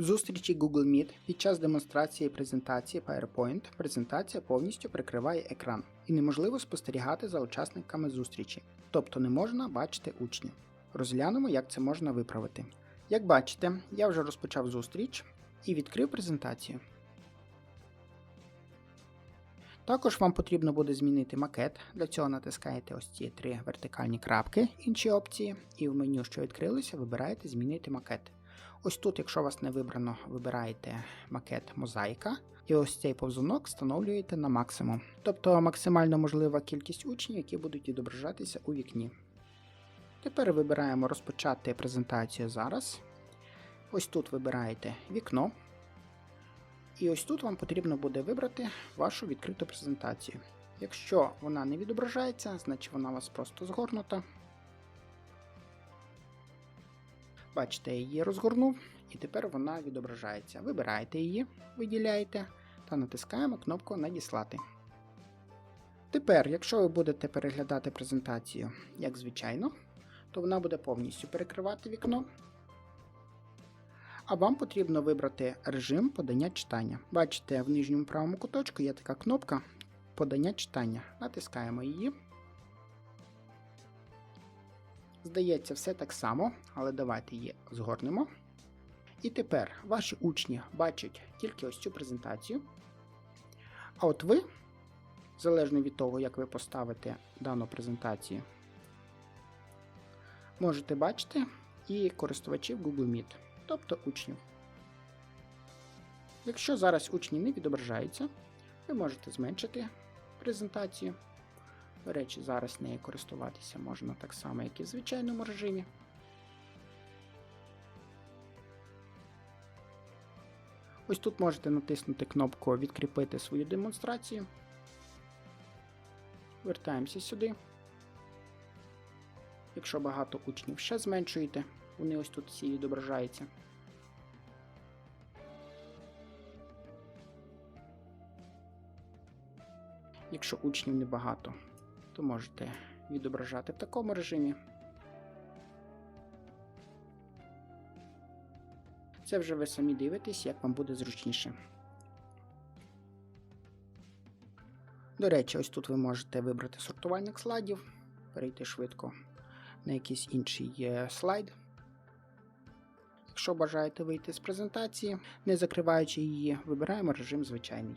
Зустрічі Google Meet під час демонстрації презентації PowerPoint презентація повністю прикриває екран і неможливо спостерігати за учасниками зустрічі, тобто не можна бачити учнів. Розглянемо, як це можна виправити. Як бачите, я вже розпочав зустріч і відкрив презентацію. Також вам потрібно буде змінити макет. Для цього натискаєте ось ці три вертикальні крапки, інші опції, і в меню, що відкрилося, вибираєте Змінити макет. Ось тут, якщо вас не вибрано, вибираєте макет мозаїка, і ось цей повзунок встановлюєте на максимум, тобто максимально можлива кількість учнів, які будуть відображатися у вікні. Тепер вибираємо розпочати презентацію зараз. Ось тут вибираєте вікно. І ось тут вам потрібно буде вибрати вашу відкриту презентацію. Якщо вона не відображається, значить вона у вас просто згорнута. Бачите, я її розгорнув, і тепер вона відображається. Вибираєте її, виділяєте та натискаємо кнопку Надіслати. Тепер, якщо ви будете переглядати презентацію, як звичайно, то вона буде повністю перекривати вікно. А вам потрібно вибрати режим подання читання. Бачите, в нижньому правому куточку є така кнопка подання читання. Натискаємо її. Здається, все так само, але давайте її згорнемо. І тепер ваші учні бачать тільки ось цю презентацію. А от ви, залежно від того, як ви поставите дану презентацію, можете бачити і користувачів Google Meet, тобто учнів. Якщо зараз учні не відображаються, ви можете зменшити презентацію. До речі, зараз нею користуватися можна так само, як і в звичайному режимі. Ось тут можете натиснути кнопку Відкріпити свою демонстрацію. Вертаємося сюди. Якщо багато учнів ще зменшуєте, вони ось тут всі відображаються. Якщо учнів небагато, то можете відображати в такому режимі. Це вже ви самі дивитесь, як вам буде зручніше. До речі, ось тут ви можете вибрати сортувальник слайдів, перейти швидко на якийсь інший е, слайд. Якщо бажаєте вийти з презентації, не закриваючи її, вибираємо режим звичайний.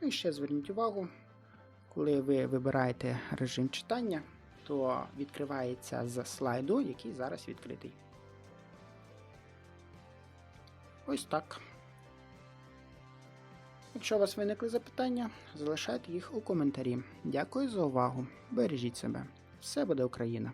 Ну і ще зверніть увагу, коли ви вибираєте режим читання, то відкривається з слайду, який зараз відкритий. Ось так. Якщо у вас виникли запитання, залишайте їх у коментарі. Дякую за увагу. Бережіть себе. Все буде Україна!